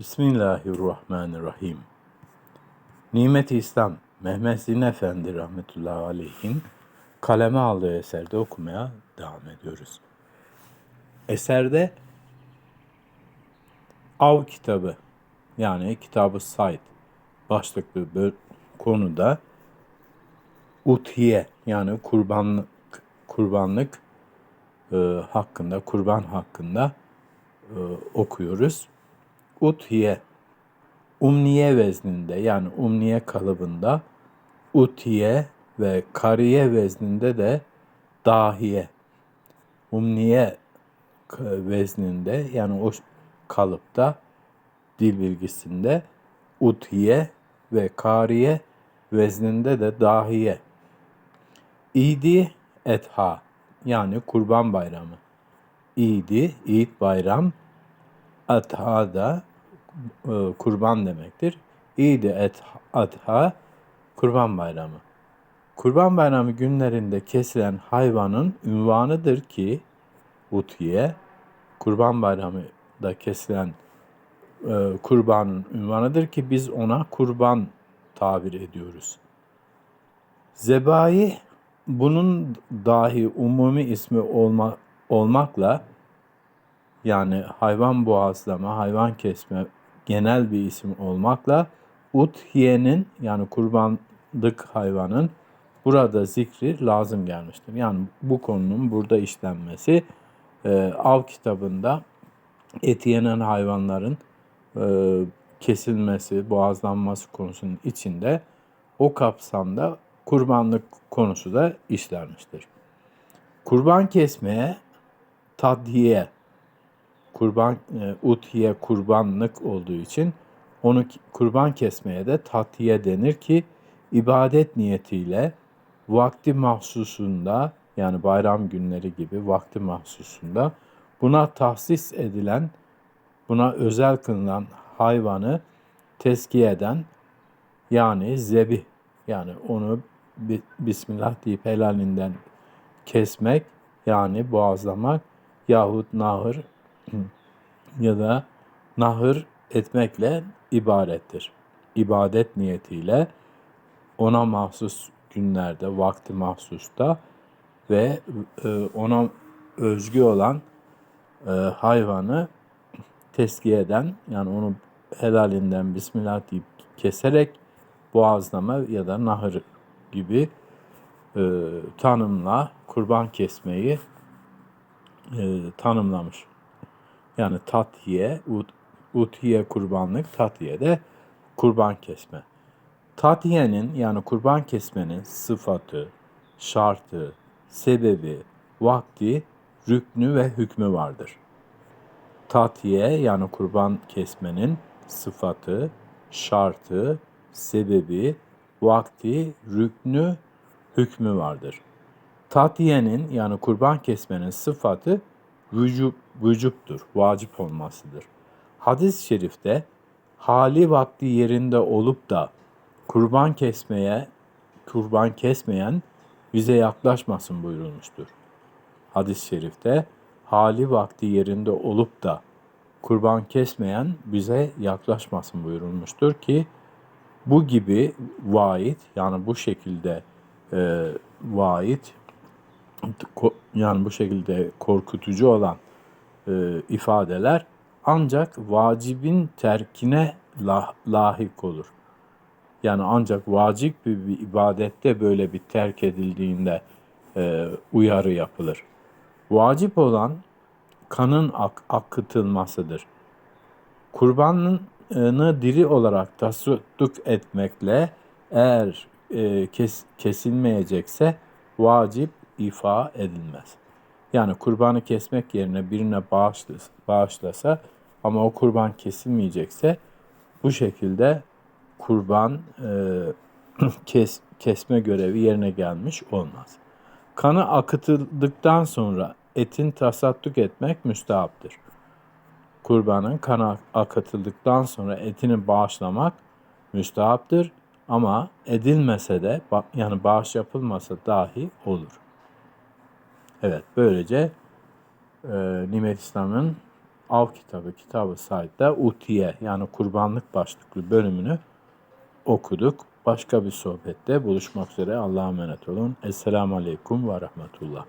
Bismillahirrahmanirrahim. Nimet-i İslam Mehmet Zin Efendi rahmetullahi aleyhin kaleme aldığı eserde okumaya devam ediyoruz. Eserde av kitabı yani kitabı Said başlıklı böl- konuda utiye yani kurbanlık kurbanlık e, hakkında kurban hakkında e, okuyoruz. Utiye umniye vezninde yani umniye kalıbında utiye ve kariye vezninde de dahiye umniye vezninde yani o kalıpta dil bilgisinde utiye ve kariye vezninde de dahiye İdi etha yani kurban bayramı. İdi, İd bayram, etha da e, kurban demektir. İdi et, etha kurban bayramı. Kurban bayramı günlerinde kesilen hayvanın ünvanıdır ki utiye kurban bayramı da kesilen e, kurbanın ünvanıdır ki biz ona kurban tabir ediyoruz. Zebai bunun dahi umumi ismi olma, olmakla yani hayvan boğazlama, hayvan kesme genel bir isim olmakla uthiyenin yani kurbanlık hayvanın burada zikri lazım gelmiştir. Yani bu konunun burada işlenmesi e, av kitabında et yenen hayvanların e, kesilmesi, boğazlanması konusunun içinde o kapsamda kurbanlık konusu da işlenmiştir. Kurban kesmeye tadhiye, kurban e, utiye kurbanlık olduğu için onu kurban kesmeye de tadhiye denir ki ibadet niyetiyle vakti mahsusunda yani bayram günleri gibi vakti mahsusunda buna tahsis edilen buna özel kılınan hayvanı tezkiye eden yani zebih yani onu bi- Bismillah deyip helalinden kesmek yani boğazlamak yahut nahır ya da nahır etmekle ibarettir. İbadet niyetiyle ona mahsus günlerde, vakti mahsusta ve e, ona özgü olan e, hayvanı teskiye eden yani onu helalinden Bismillah deyip keserek boğazlama ya da nahır gibi e, tanımla kurban kesmeyi tanımlamış. Yani tatiye, ut, utiye kurbanlık, tatiye de kurban kesme. Tatiyenin yani kurban kesmenin sıfatı, şartı, sebebi, vakti, rüknü ve hükmü vardır. Tatiye yani kurban kesmenin sıfatı, şartı, sebebi, vakti, rüknü, hükmü vardır. Tatiyenin yani kurban kesmenin sıfatı vücub, vücuptur, vacip olmasıdır. Hadis-i şerifte hali vakti yerinde olup da kurban kesmeye kurban kesmeyen bize yaklaşmasın buyurulmuştur. Hadis-i şerifte hali vakti yerinde olup da kurban kesmeyen bize yaklaşmasın buyurulmuştur ki bu gibi vaid yani bu şekilde e, vaid yani bu şekilde korkutucu olan e, ifadeler ancak vacibin terkine lah- lahik olur. Yani ancak vacip bir, bir ibadette böyle bir terk edildiğinde e, uyarı yapılır. Vacip olan kanın ak- akıtılmasıdır. Kurbanını diri olarak tasadduk etmekle eğer e, kes, kesilmeyecekse vacip ifa edilmez. Yani kurbanı kesmek yerine birine bağışlasa, ama o kurban kesilmeyecekse bu şekilde kurban e, kes, kesme görevi yerine gelmiş olmaz. Kanı akıtıldıktan sonra etin tasadduk etmek müstahaptır. Kurbanın kanı akıtıldıktan sonra etini bağışlamak müstahaptır ama edilmese de yani bağış yapılmasa dahi olur. Evet böylece e, Nimet İslam'ın Av kitabı, kitabı sayede Utiye yani kurbanlık başlıklı bölümünü okuduk. Başka bir sohbette buluşmak üzere. Allah'a emanet olun. Esselamu Aleyküm ve Rahmetullah.